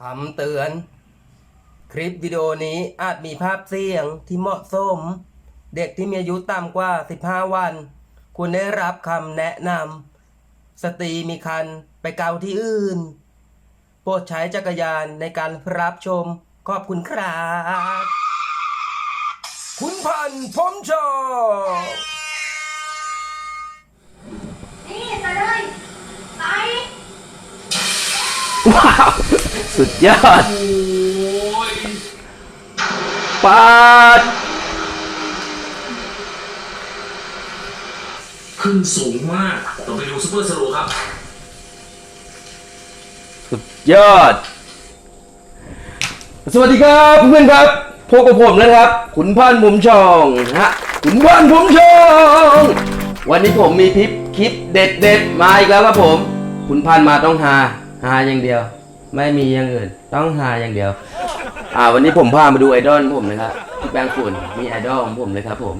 คำเตือน คลิปวิดีโอนี้อาจมีภาพเสียงที่เหมาะสม เด็กที่มีอายุต่ำกว่า 15 วัน ควรได้รับคำแนะนำสตรีมีคันไปเกาที่อื่น โปรดใช้จักรยานในการรับชม ขอบคุณครับ คุณพันธ์ผมชอบนี่ใส่เลยใส่ ว้าว สุดยอดปาดขึ้นสูงมากเราไปดูซูเปอร์สโลว์ครับ สุดยอด สวัสดีครับเพื่อนๆครับพบกับผมนะครับ ขุนพันธ์ผมชองฮะขุนพันธ์ผมชอง วันนี้ผมมีคลิปคลิปเด็ดเด็ดๆมาอีกแล้วครับผม ขุนพันธ์มาต้องหา หาอย่างเดียว ไม่มีอย่างอื่น ต้องหาอย่างเดียว อ่า วันนี้ผมพามาดูไอดอลผมนะครับพี่แปงฝุ่นมีไอดอลของผมเลยครับ ผม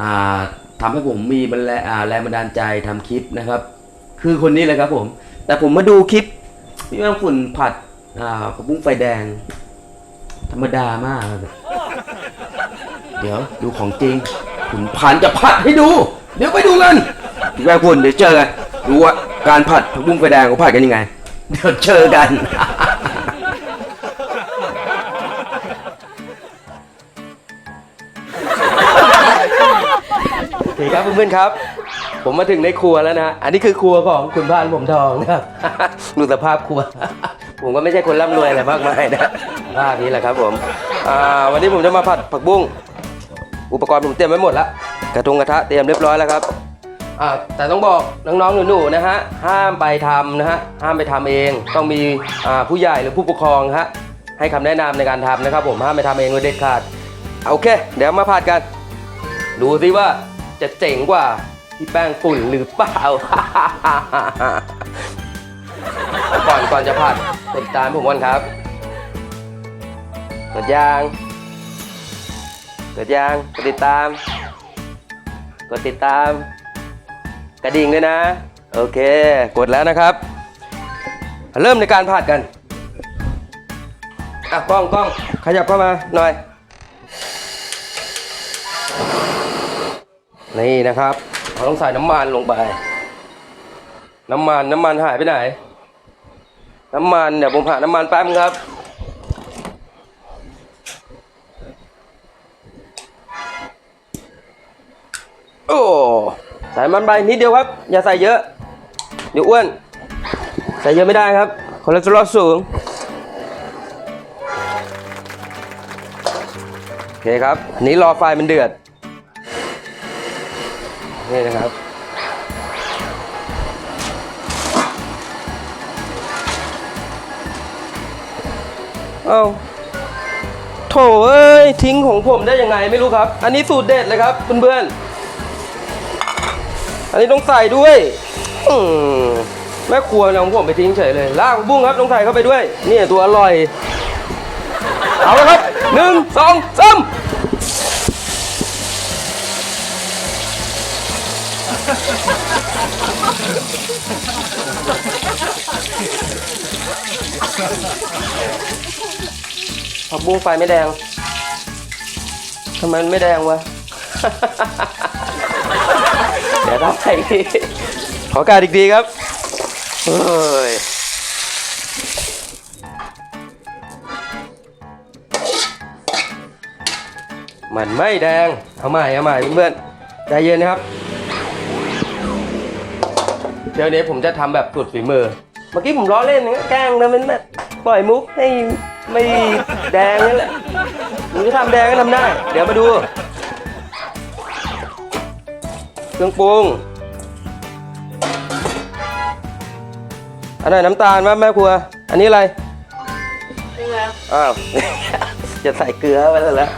อ่าทำให้ผมมีบรรแรงบันดาลใจทำคลิปนะครับ คือคนนี้เลยครับผม แต่ผมมาดูคลิปพี่แมงฝุ่นผัดอ่าผักบุ้งไฟแดง ธรรมดามากครับเดี๋ยวดูของจริงขุนพันจะผัดให้ดู เดี๋ยวไปดูกันพี่แมงฝุ่นเดี๋ยวเจอกันดูว่าการผัดผักบุ้งไฟแดงเขาผัดกันยังไง เดี๋ยวเจอกัน โอเคครับเพื่อนๆครับ ผมมาถึงในครัวแล้วนะ อันนี้คือครัวของคุณพานผมทองนะครับ ดูสภาพครัว ผมก็ไม่ใช่คนร่ำรวยอะไรมากมายนะภาพนี้แหละครับผมอ่าวันนี้ผมจะมาผัดผักบุ้ง อุปกรณ์ผมเตรียมไว้หมดแล้ว กระทงกระทะเตรียมเรียบร้อยแล้วครับ แต่ต้องบอกน้องๆหนูๆนะฮะห้ามไปทำนะฮะห้ามไปทำเอง ต้องมีผู้ใหญ่หรือผู้ปกครองฮะให้คำแนะนำในการทำนะครับ ผมห้ามไปทำเองโดยเด็ดขาดโอเค เดี๋ยวมาผัดกัน ดูสิว่าจะเจ๋งกว่าที่แป้งฝุ่นหรือเปล่าก่อนก่อนจะผัดกดติดตามผมก่อนครับกดยางกดยางกดติดตามกดติดตาม กระดิ่งด้วยนะ โอเค กดแล้วนะครับ เริ่มในการผัดกันอะกล้องกล้องขยับเข้ามาหน่อย นี่นะครับเราต้องใส่น้ำมันลงไป น้ำมันน้ำมันหายไปไหน น้ำมันเดี๋ยวผมหาน้ำมันแป๊บนึงครับโอ้ ใส่มันไปนิดเดียวครับ อย่าใส่เยอะ เดี๋ยวอ้วน ใส่เยอะไม่ได้ครับคอเลสเตอรอลสูง โอเคครับ อันนี้รอไฟมันเดือด นี่นะครับ เอ้าโถเอ้ย ทิ้งของผมได้ยังไงไม่รู้ครับ อันนี้สูตรเด็ดเลยครับเพื่อนๆ อันนี้ต้องใส่ด้วยแม่ครัวนี่ยของผมไปทิ้งเฉยเลยลากบุ้งครับต้องใส่เข้าไปด้วย นี่ตัวอร่อย เอาละครับหนึ่งสองสามผักบุ้งไฟไม่แดงทำไมไม่แดงวะียได้ ขอการอีกทีครับเฮ้ยมันไม่แดง เอาใหม่เอาใหม่เพื่อนๆใจเย็นนะครับ เดี๋ยวนี้ผมจะทำแบบสุดฝีมือ เมื่อกี้ผมล้อเล่นนะแกล้งนะมันแบบปล่อยมุกให้ไม่แดงนั่นแหละหรือทำแดงก็ทำได้ เดี๋ยวมาดู รื่องปรุง อันไหนน้ำตาลวะแม่ครัว อันนี้อะไร เกลืออ้าว จะใส่เกลือไปแล้วละ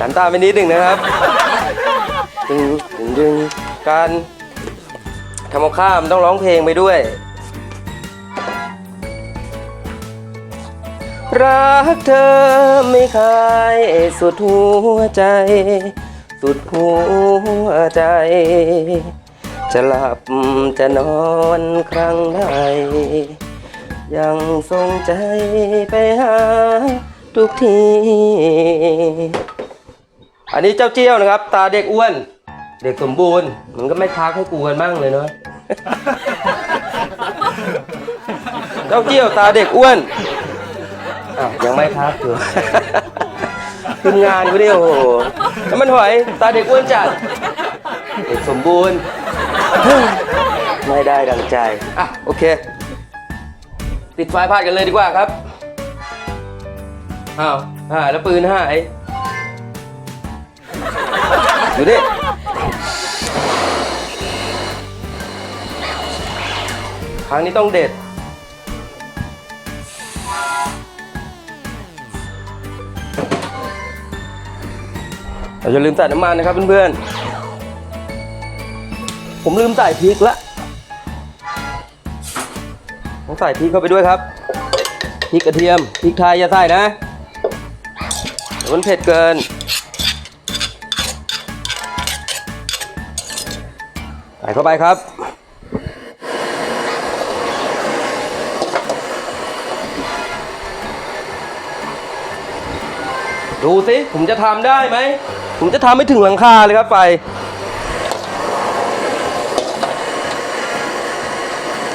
น้ำตาลไปนิดหนึ่งนะครับดึงดึงดึงการทำกับข้าวมันต้องร้องเพลงไปด้วย รักเธอไม่คายสุดหัวใจ สุดหัวใจ จะหลับจะนอนครั้งใดยังทรงใจไปหาทุกที อันนี้เจ้าเจี้ยวนะครับ ตาเด็กอ้วน เด็กสมบูรณ์มันก็ไม่ทักให้กูกันบ้างเลยเนาะ เจ้าเจี้ยวตาเด็กอ้วน อ้าวยังไม่ทักอยู่ ขึ้นงานกูดิโอ้โหแล้วมันหอยตาเด็กอ้วนจัดเด็กสมบูรณ์ ไม่ได้ดังใจ อะ โอเคปิดไฟพาดกันเลยดีกว่าครับ อ้าวหายแล้วปืนหายดูดิครั้งนี้ต้องเด็ด เราจะลืมใส่น้ำมันนะครับเพื่อนๆ ผมลืมใส่พริกละต้องใส่พริกเข้าไปด้วยครับพริกกระเทียมพริกไทยอย่าใส่นะมันเผ็ดเกินใส่เข้าไปครับ ดูสิผมจะทำได้ไหม ผมจะทำให้ถึงหลังคาเลยครับไฟ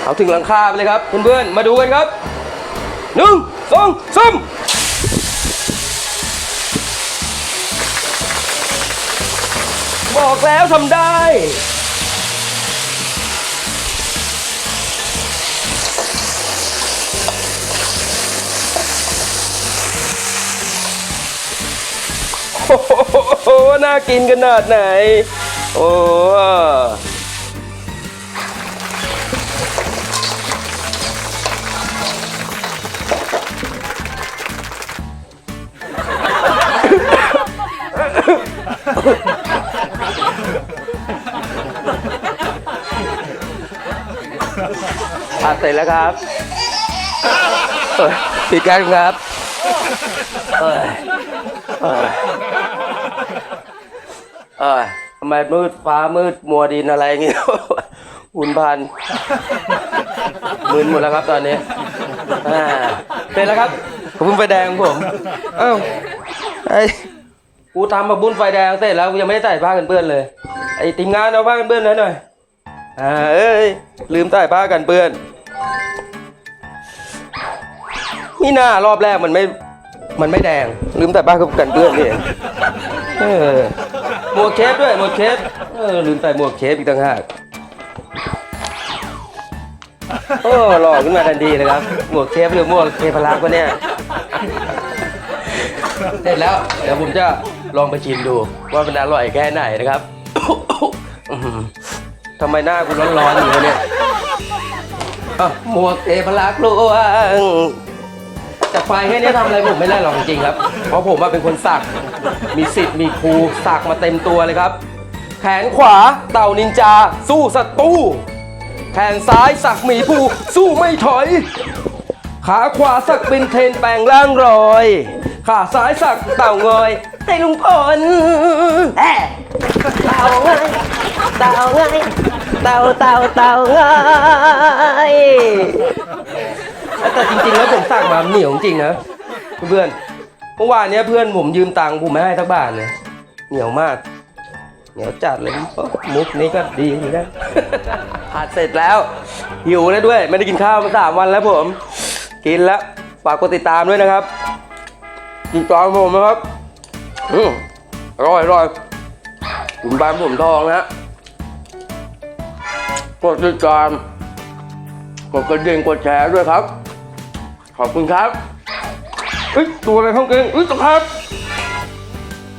เอาถึงหลังคาไปเลยครับเพื่อนๆมาดูกันครับหนึ่งสองสามบอกแล้วทำได้ โอ้โหน่ากินขนาดไหน โอ้ผัดเสร็จแล้วครับปิดกันครับ เอ้ยเอ้ยเอ้ยทำไมมืดฟ้ามืดมัวดินอะไรอย่างงี้หุ่นพันมึนหมดแล้วครับตอนนี้อ่าเป็นแล้วครับขอบคุณไฟแดงของผม เอ้าไอ้กูทำมาบุญไฟแดงเสร็จแล้วกูยังไม่ได้ใส่ผ้ากันเปื้อนเลย ไอ้ทีมงานเอาผ้ากันเปื้อนหน่อยหน่อยอ่าเอ้ยลืมใส่ผ้ากันเปื้อนนี่หน้ารอบแรกมันไม่ มันไม่แดง ลืมใส่ผ้ากันเปื้อนนี่เองเออ หมวกเคฟด้วยหมวกเคฟเออลืมใส่หมวกเคฟอีกต่างหากโอ้หล่อขึ้นมาทันทีเลยครับ หมวกเคฟหรือหมวกเทพลักวะเนี่ยเสร็จแล้วเดี๋ยวผมจะลองไปชิมดู ว่ามันอร่อยแค่ไหนนะครับทำไมหน้ากูร้อนๆอยู่เนี่ยอะหมวกเทพลักษณ์ลวง แต่ไฟแค่นี้ทำอะไรผมไม่ได้หรอกจริงๆครับ เพราะผมว่าเป็นคนสัก มีสิทธิ์มีครูสักมาเต็มตัวเลยครับ แขนขวาเต่านินจา สู้ศัตรูแขนซ้ายสักหมีภูสู้ไม่ถอย ขาขวาสักเป็นเทนแปลงร่างรอย ขาซ้ายสักเต่างอยไต่ลุงพลแอะเต่าไงเต่าไงเต่าเต่าเต่าไง แต่จริงๆแล้วผมสั่งมาเหนียวจริงนะเพื่อนเมื่อวานเนี้ยเพื่อนผมยืมตังค์ผมไม่ให้สักบาทเลยเหนียวมาก เหนียวจัดเลยมุกนี้ก็ดีเหมือนกันผัดเสร็จแล้ว หิวแล้วด้วย ไม่ได้กินข้าวมาสามวันแล้วผม กินแล้วฝากกดติดตามด้วยนะครับติดตามผมนะครับอืมอร่อยอร่อยคุณบานผมทองนะกดติดตามกดกระดิ่งกดแชร์ด้วยครับ ขอบคุณครับเอ้ยตัวอะไรข้างเกงเอ้ยตะครับ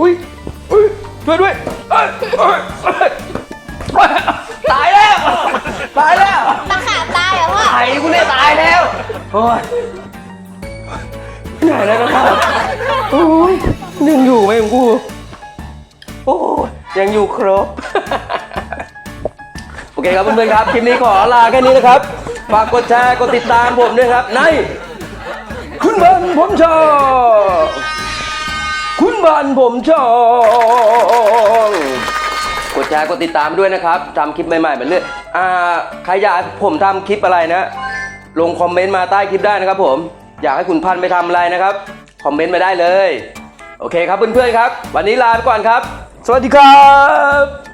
อุ้ยอุ้ยช่วยด้วยเอ้ยเอ้ยเอ้ยเอ้ยตายแล้วตายแล้วตะขาบตายเหรอพ่อไข่กูเนี่ยตายแล้วโอ้ยไหนแล้วนะครับโอ้ยยังอยู่ไหมของกูโอ้ยยังอยู่ครบ โอเคครับเพื่อนๆครับคลิปนี้ขอลาแค่นี้นะครับฝากกดแชร์กดติดตามผมด้วยครับใน คุณบ้านผมชอบคุณบ้านผมชอบกดแชร์กดติดตามด้วยนะครับทำคลิปใหม่ๆแบบนี้อ่าใครอยากผมทำคลิปอะไรนะ ลงคอมเมนต์มาใต้คลิปได้นะครับผม อยากให้คุณพันไปทำอะไรนะครับ คอมเมนต์มาได้เลย โอเคครับเพื่อนๆครับ วันนี้ลาไปก่อนครับ สวัสดีครับ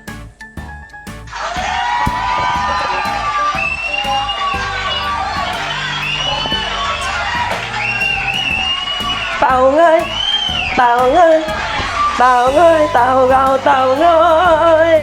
tàu ơi tàu ơi tàu ơi tàu gầu tàu ơi